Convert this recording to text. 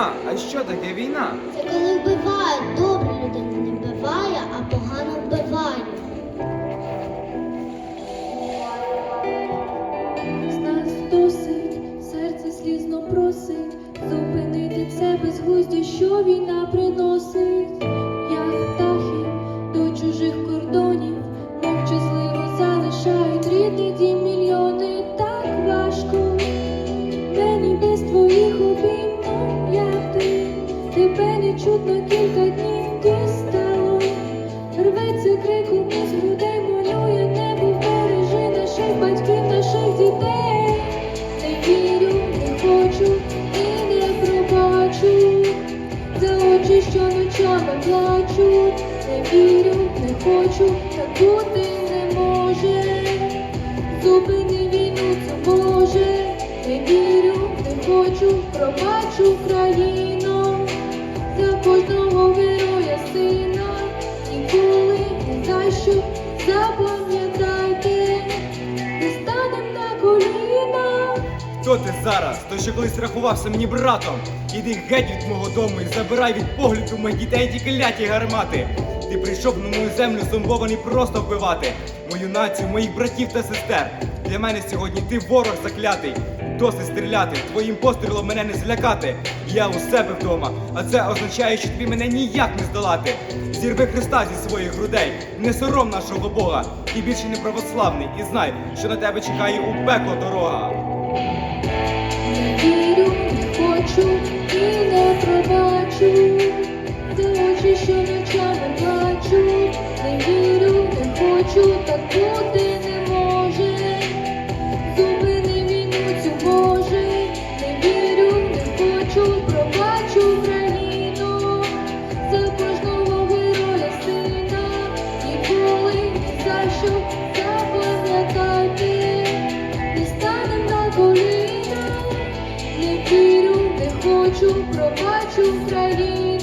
Війна! А що таке війна? Це коли вбивають, добре людина не вбиває, а погано вбиває. З нас досить, серце слізно просить, зупинити це безглуздя, що війна тебе не чутно кілька днів дістало. Рветься криком із грудей, малює небо, бережи наших батьків, наших дітей. Не вірю, не хочу і не пробачу. За очі, що ночами плачуть. Не вірю, не хочу, так бути не може. Зупини війну, це може. Не вірю, не хочу, пробачу країну. За кожного героя сина, ніколи не за що запам'ятайте, не станем на коліна. Хто ти зараз? Той, що колись рахувався мені братом. Іди геть від мого дому і забирай від погляду моїх дітей ті кляті гармати. Ти прийшов на мою землю зомбований просто вбивати. Мою націю, моїх братів та сестер. Для мене сьогодні ти ворог заклятий. Досить стріляти, твоїм пострілом мене не злякати. Я у себе вдома, а це означає, що тобі мене ніяк не здолати. Зірви Христа зі своїх грудей, не сором нашого Бога. Ти більше не православний і знай, що на тебе чекає у пекло дорога. Не вірю, хочу і не пробачу. За очі, що ночами плачуть. Не вірю, не хочу, так бути ні за що запам'ятати. Не станем на коліна. Не вірю, не хочу, пробачу країну.